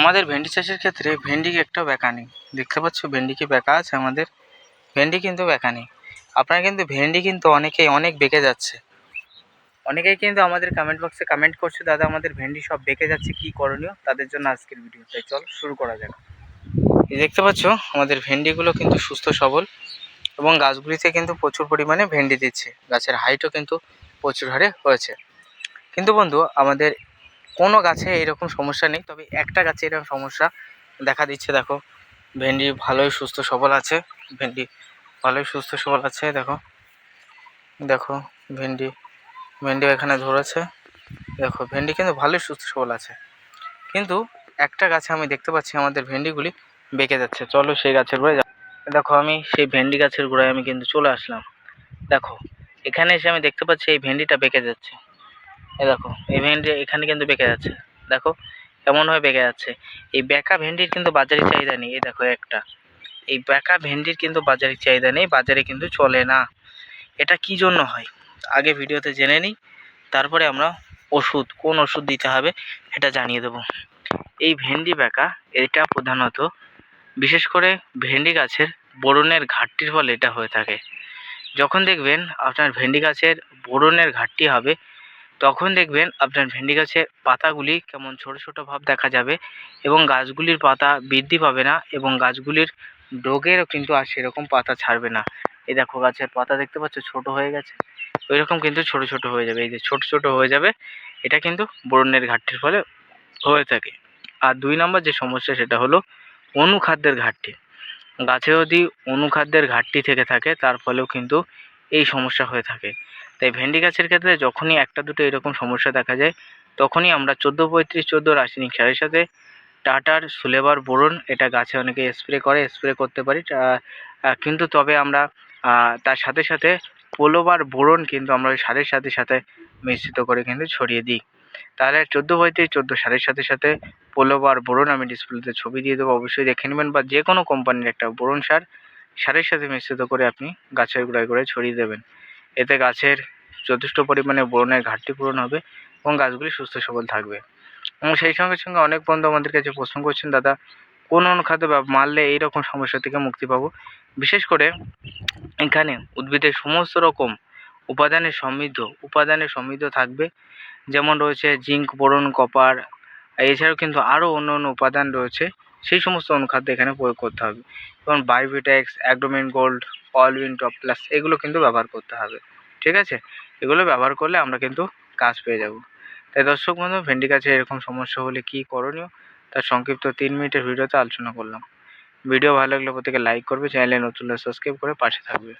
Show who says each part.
Speaker 1: আমাদের ভেন্ডি চাষের ক্ষেত্রে ভেন্ডি একটা বেঁকা নেই। দেখতে পাচ্ছ, ভেন্ডি কি বেঁকা আছে আমাদের? ভেন্ডি কিন্তু বেঁকা নেই। আপনারা কিন্তু ভেন্ডি কিন্তু অনেকেই, অনেক বেঁকে যাচ্ছে। অনেকেই কিন্তু আমাদের কমেন্ট বক্সে কমেন্ট করছে, দাদা, আমাদের ভেন্ডি সব বেঁকে যাচ্ছে, কি করণীয়? তাদের জন্য আজকের ভিডিও তাই চল, শুরু করা যাক। দেখতে পাচ্ছ, আমাদের ভেন্ডিগুলো কিন্তু সুস্থ, সবল এবং গাছগুলিতে কিন্তু প্রচুর পরিমাণে ভেন্ডি দিচ্ছে। গাছের হাইটও কিন্তু প্রচুর হারে হয়েছে। কিন্তু বন্ধু, আমাদের কোনো গাছে এরকম সমস্যা নেই, তবে একটা গাছে এরকম সমস্যা দেখা দিচ্ছে, দেখো। ভেন্ডি ভালোই সুস্থ সবল আছে, ভেন্ডি ভালোই সুস্থ সবল আছে, দেখো। দেখো, ভেন্ডি ভেন্ডি এখানে ধরেছে। দেখো, ভেন্ডি কিন্তু ভালোই সুস্থ সবল আছে। কিন্তু একটা গাছে আমি দেখতে পাচ্ছি আমাদের ভেন্ডিগুলি বেঁকে যাচ্ছে। চলো সেই গাছের গোড়ায় দেখো, আমি সেই ভেন্ডি গাছের গোড়ায় আমি কিন্তু চলে আসলাম। দেখো, এখানে এসে আমি দেখতে পাচ্ছি এই ভেন্ডিটা বেঁকে যাচ্ছে। এই দেখো, এই ভেন্ডি এখানে কিন্তু বেঁকে যাচ্ছে দেখো, কেমনভাবে বেঁকে যাচ্ছে এই বেঁকা ভেন্ডির কিন্তু বাজারে চাহিদা নেই। এই দেখো একটা। এই বেঁকা ভেন্ডির কিন্তু বাজারে চাহিদা নেই, বাজারে কিন্তু চলে না। এটা কি জন্য হয়? আগে ভিডিওতে জেনে নিই। তারপরে আমরা ওষুধ, কোন ওষুধ দিতে হবে এটা জানিয়ে দেবো। এই ভেন্ডি বেঁকা, এটা প্রধানত বিশেষ করে ভেন্ডি গাছের বোরনের ঘাটতির ফলে এটা হয়ে থাকে। যখন দেখবেন আপনার ভেন্ডি গাছের বোরনের ঘাটতি হবে তখন দেখবেন আপনার ভেন্ডি গাছের পাতাগুলি কেমন ছোট ছোট ভাব দেখা যাবে এবং গাছগুলির পাতা বৃদ্ধি পাবে না এবং গাছগুলির ডোগেরও কিন্তু আর সেরকম পাতা ছাড়বে না। এই দেখো গাছের পাতা দেখতে পাচ্ছ ছোট হয়ে গেছে। ওই রকম কিন্তু ছোট ছোট হয়ে যাবে। এই যে ছোট ছোট হয়ে যাবে, এটা কিন্তু বোরনের ঘাটতির ফলে হয়ে থাকে। আর দুই নম্বর যে সমস্যা, সেটা হলো অনুখাদ্যের ঘাটতি। গাছে যদি অনুখাদ্যের ঘাটতি থেকে থাকে, তার ফলেও কিন্তু এই সমস্যা হয়ে থাকে। তাই ভেন্ডি গাছের ক্ষেত্রে যখনই একটা দুটো এরকম সমস্যা দেখা যায়, তখনই আমরা চোদ্দ, পঁয়ত্রিশ, চোদ্দ রাসায়নিক সারের সাথে টাটার সুলেবার বোরন, এটা গাছে অনেকে স্প্রে করে, স্প্রে করতে পারি। কিন্তু তবে আমরা তার সাথে সাথে পোলোবার বোরন কিন্তু আমরা ওই সারের সাথে সাথে মিশ্রিত করে কিন্তু ছড়িয়ে দিই। তাহলে চোদ্দ, পঁয়ত্রিশ, চোদ্দ সারের সাথে সাথে পোলোবার বোরন আমি ডিসপ্লেতে ছবি দিয়ে দেবো। অবশ্যই দেখে নেবেন বা যে কোনো কোম্পানির একটা বোরন সার সারের সাথে মিশ্রিত করে আপনি গাছের গোড়ায় গোড়ায় ছড়িয়ে দেবেন। এতে গাছের যথেষ্ট পরিমাণে বোরনের ঘাটতি পূরণ হবে এবং গাছগুলি সুস্থ সবল থাকবে। এবং সেই সঙ্গে সঙ্গে অনেক বন্ধু আমাদের কাছে প্রশ্ন করছেন, দাদা, কোন অনুখাদ্য ব্যব- মারলে এইরকম সমস্যা থেকে মুক্তি পাবো? বিশেষ করে এখানে উদ্ভিদের সমস্ত রকম উপাদানে সমৃদ্ধ উপাদানে সমৃদ্ধ থাকবে। যেমন রয়েছে জিঙ্ক, বোরন, কপার, এছাড়াও কিন্তু আরও অন্য অন্য উপাদান রয়েছে। সেই সমস্ত অনুখাদ্য এখানে প্রয়োগ করতে হবে। যেমন Biovitex Agromen Gold Allwin Top Plus এগুলো কিন্তু ব্যবহার করতে হবে। ঠিক আছে? এগুলো ব্যবহার করলে আমরা কিন্তু কাজ পেয়ে যাব। তাই দর্শক বন্ধু ভেন্ডি গাছে এরকম সমস্যা হলে কী করণীয়? তার সংক্ষিপ্ত তিন মিনিটের ভিডিওতে আলোচনা করলাম। ভিডিও ভালো লাগলে প্রত্যেকে লাইক করবে, চ্যানেলে নতুন সাবস্ক্রাইব করে পাশে থাকবে।